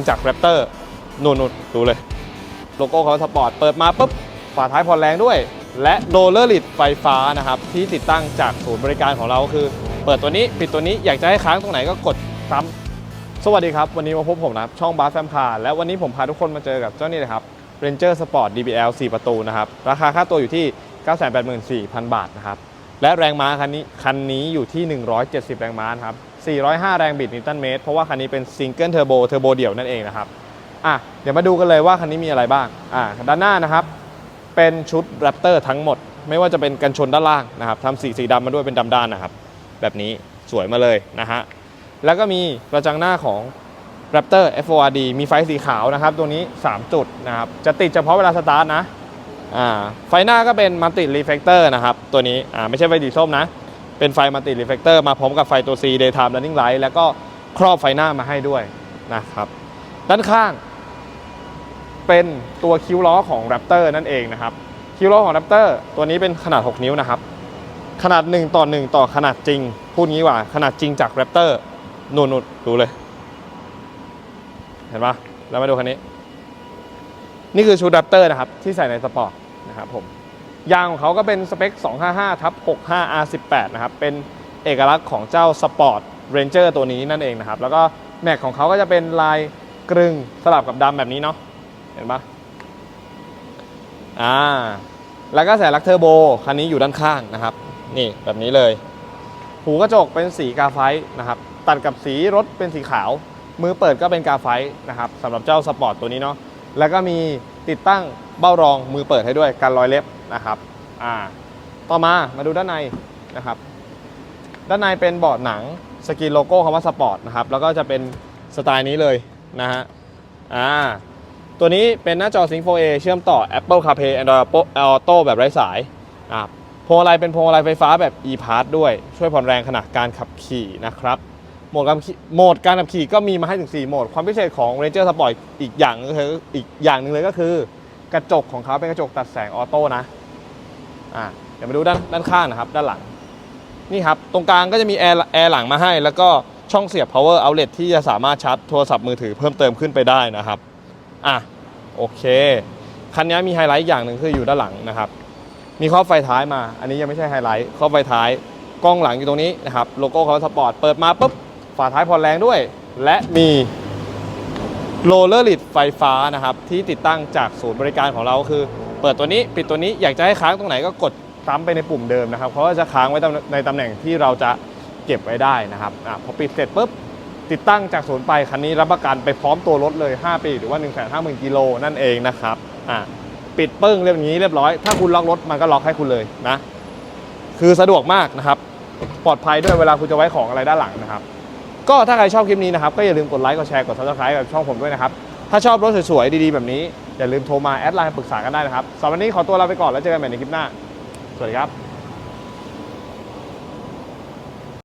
งจากแรปเตอร์นู่นดูเลย โลโก้เขาสปอร์ตเปิดมาปุ๊บฝาท้ายผ่อนแรงด้วย และโรลเลอร์ลิดไฟฟ้านะครับ ที่ติดตั้งจากศูนย์บริการของเราคือ เปิดตัวนี้ปิดตัวนี้อยากจะให้ค้างตรงไหนก็กดซ้ำสวัสดีครับ วันนี้มาพบผมนะครับช่องบาสแฟมคาร์และวันนี้ผมพาทุกคนมาเจอกับเจ้านี่เลยครับ Ranger Sport DBL 4 ประตูนะครับ ราคาค่าตัวอยู่ที่ 984,000 บาทนะครับ และแรงม้าคันนี้คันนี้อยู่ที่ 170 แรงม้าครับ 405 แรงบิดนิวตันเมตร เพราะว่าคันนี้เป็นซิงเกิลเทอร์โบเทอร์โบเดี่ยวนั่นเองนะครับอะเดี๋ยวมาดูกันเลยว่าคันนี้มีอะไรบ้างอะด้านหน้านะครับ เป็นชุดแรปเตอร์ทั้งหมด ไม่ว่าจะเป็นกันชนด้านล่างนะครับทำสีสีดำมาด้วยเป็นดำด้านนะครับ แบบนี้สวยมาเลยนะฮะแล้วก็มีกระจังหน้าของ Raptor FORD มีไฟสีขาวนะครับ ตัวนี้ 3 จุดนะครับ จะติดเฉพาะเวลาสตาร์ทนะ อ่าไฟหน้าก็เป็นมัลติรีเฟกเตอร์นะครับ ตัวนี้อ่าไม่ใช่ไฟสีส้มนะ เป็นไฟมัลติรีเฟกเตอร์มาพร้อมกับไฟตัว C Daytime Running Light แล้วก็ครอบไฟหน้ามาให้ด้วยนะครับ ด้านข้าง เป็นตัวคิ้วล้อของ Raptor นั่นเองนะครับ คิ้วล้อของ Raptor ตัวนี้เป็นขนาด 6 นิ้วนะครับ ขนาด 1 ต่อ 1 ต่อขนาดจริง พูดงี้ว่าขนาดจริงจาก Raptor นู่นๆดูเลย เห็นปะแล้วมาดูคันนี้ นี่คือชุด Raptor นะครับ ที่ใส่ในสปอร์ต นะครับผมยางของเขาก็เป็นสเปค 255ทับ65 R18 นะครับ เป็นเอกลักษณ์ของเจ้า Sport Ranger ตัวนี้นั่นเองนะครับ แล้วก็แม็กของเขาก็จะเป็นลายกรึงสลับกับดำแบบนี้เนาะ เห็นปะอ่า แล้วก็แสลักเทอร์โบคันนี้อยู่ด้านข้างนะครับ นี่แบบนี้เลย หูกระจกเป็นสีกาไฟต์นะครับ ตัดกับสีรถเป็นสีขาว มือเปิดก็เป็นกาไฟต์นะครับสำหรับเจ้าสปอร์ตตัวนี้เนาะ แล้วก็มี ติดตั้งเบ้ารองมือเปิดให้ด้วยกันรอยเล็บนะครับอ่าต่อมามาดูด้านในนะครับ ด้านในเป็นเบาะหนังสกรีนโลโก้คำว่าสปอร์ตนะครับแล้วก็จะเป็นสไตล์นี้เลยนะฮะอ่าตัวนี้เป็นหน้าจอ Sync 4A เชื่อมต่อ Apple CarPlay Android Auto แบบไร้สายนะครับพวงมาลัยเป็นพวงมาลัยไฟฟ้าแบบ e-pass ด้วยช่วยผ่อนแรงขณะการขับขี่นะครับ โหมดการโหมดการขับขี่ก็มีมาให้ถึง 4 โหมด ความพิเศษของ Ranger Sport อีกอย่างก็คืออีกอย่างหนึ่งเลยก็คือ กระจกของเขาเป็นกระจกตัดแสงออโต้นะอ่าเดี๋ยวมาดูด้านด้านข้างนะครับ ด้านหลัง นี่ครับ ตรงกลางก็จะมีแอร์แอร์หลังมาให้ แล้วก็ช่องเสียบ power outlet ที่จะสามารถชาร์จโทรศัพท์มือถือเพิ่มเติมขึ้นไปได้นะครับอะโอเค คันนี้มีไฮไลท์อย่างหนึ่งคืออยู่ด้านหลังนะครับ มีครอบไฟท้ายมา อันนี้ยังไม่ใช่ไฮไลท์ครอบไฟท้ายกล้องหลังอยู่ตรงนี้นะครับ โลโก้เขาสปอร์ต เปิดมาปุ๊บ ฝาท้ายผ่อนแรงด้วย และมีโรลเลอร์ลิดไฟฟ้านะครับ ที่ติดตั้งจากศูนย์บริการของเราคือ เปิดตัวนี้ปิดตัวนี้อยากจะให้ค้างตรงไหนก็กดซ้ำไปในปุ่มเดิมนะครับเขาก็จะค้างไว้ในตำแหน่งที่เราจะเก็บไว้ได้นะครับอพอปิดเสร็จปุ๊บติดตั้งจากศูนย์ไปคันนี้รับประกันไปพร้อมตัวรถเลย 5 ปี หรือว่า 1 5 0 0 0 0กิโลนั่นเองนะครับอะปิดปึ้งเรียบองนี้เรียบร้อย ถ้าคุณล็อกรถมันก็ล็อกให้คุณเลยนะ คือสะดวกมากนะครับ ปลอดภัยด้วยเวลาคุณจะไว้ของอะไรด้านหลังนะครับ ก็ถ้าใครชอบคลิปนี้นะครับ ก็อย่าลืมกดไลค์กดแชร์กด subscribe กับช่องผมด้วยนะครับ ถ้าชอบรถสวยๆ ดีๆ แบบนี้ อย่าลืมโทรมาแอดไลน์ปรึกษากันได้นะครับสำหรับวันนี้ขอตัวลาไปก่อนแล้วเจอกันใหม่ในคลิปหน้า สวัสดีครับ